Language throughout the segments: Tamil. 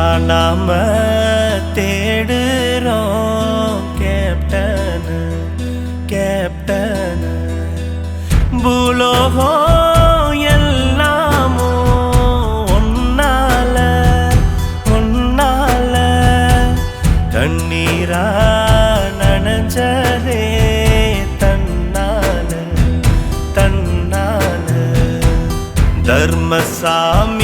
காணாம தேடுறோம் கேப்டன் கேப்டன். பூலோகம் எல்லாமோ ஒன்னால ஒன்னால கண்ணீரா நனைஞ்சதே தன்னால தன்னால. தர்மசாமியே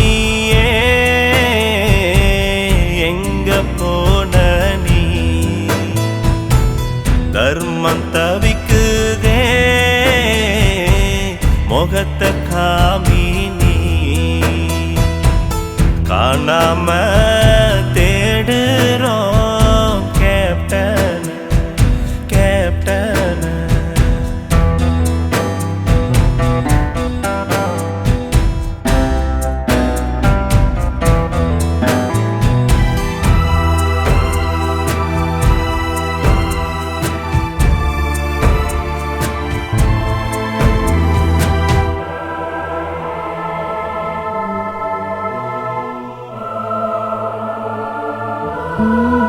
முகத்தை காமி நீ காணாம Mm-hmm.